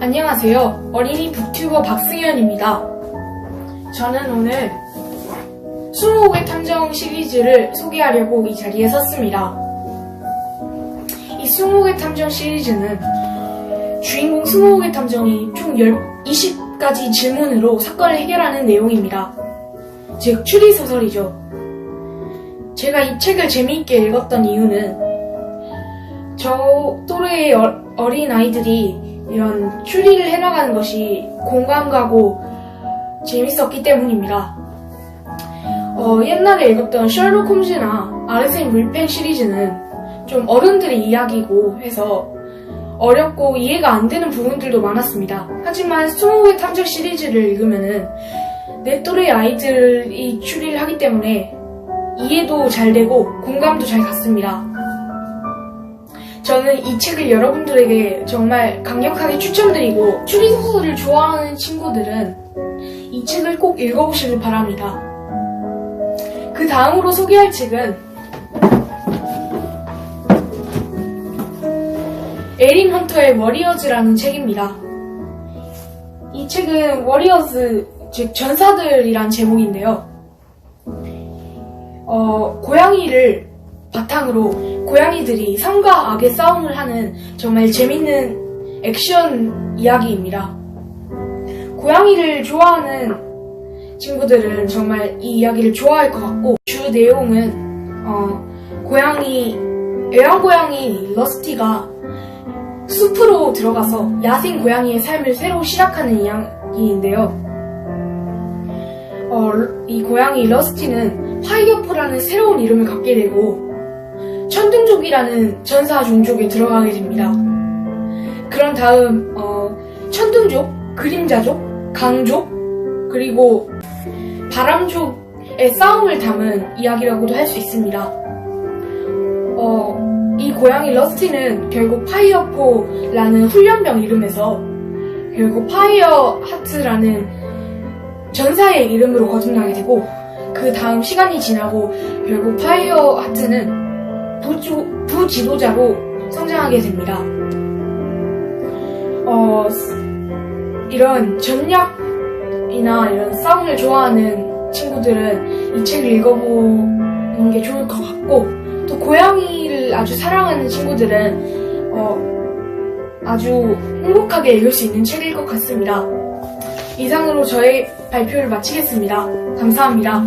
안녕하세요. 어린이 북튜버 박승현입니다. 저는 오늘 20곡의 탐정 시리즈를 소개하려고 이 자리에 섰습니다. 이 20곡의 탐정 시리즈는 주인공 20곡의 탐정이 총 20가지 질문으로 사건을 해결하는 내용입니다. 즉, 추리소설이죠. 제가 이 책을 재미있게 읽었던 이유는 저 또래의 어- 어린 아이들이 이런 추리를 해나가는 것이 공감 가고 재밌었기 때문입니다. 어, 옛날에 읽었던 셜록 홈즈나 아르센 물펜 시리즈는 좀 어른들의 이야기고 해서 어렵고 이해가 안 되는 부분들도 많았습니다. 하지만 스모그의 탐정 시리즈를 읽으면은 내 또래 아이들이 추리를 하기 때문에 이해도 잘 되고 공감도 잘 갔습니다. 저는 이 책을 여러분들에게 정말 강력하게 추천드리고 추리소설을 좋아하는 친구들은 이 책을 꼭 읽어보시길 바랍니다. 그 다음으로 소개할 책은 에린 헌터의 워리어즈라는 책입니다. 이 책은 워리어즈, 즉 전사들이란 제목인데요. 어, 고양이를 바탕으로 고양이들이 선과 악의 싸움을 하는 정말 재밌는 액션 이야기입니다. 고양이를 좋아하는 친구들은 정말 이 이야기를 좋아할 것 같고 주 내용은 어, 고양이 애완고양이 러스티가 숲으로 들어가서 야생 고양이의 삶을 새로 시작하는 이야기인데요. 어, 이 고양이 러스티는 파이어포라는 새로운 이름을 갖게 되고 천둥족이라는 전사 종족에 들어가게 됩니다. 그런 다음 어, 천둥족, 그림자족, 강족, 그리고 바람족의 싸움을 담은 이야기라고도 할 수 있습니다. 어, 이 고양이 러스티는 결국 파이어포라는 훈련병 이름에서 결국 파이어 하트라는 전사의 이름으로 거듭나게 되고 그 다음 시간이 지나고 결국 파이어 하트는 부주, 부지도자로 성장하게 됩니다. 어, 이런 전략이나 이런 싸움을 좋아하는 친구들은 이 책을 읽어보는 게 좋을 것 같고 또 고양이를 아주 사랑하는 친구들은 어, 아주 행복하게 읽을 수 있는 책일 것 같습니다. 이상으로 저의 발표를 마치겠습니다. 감사합니다.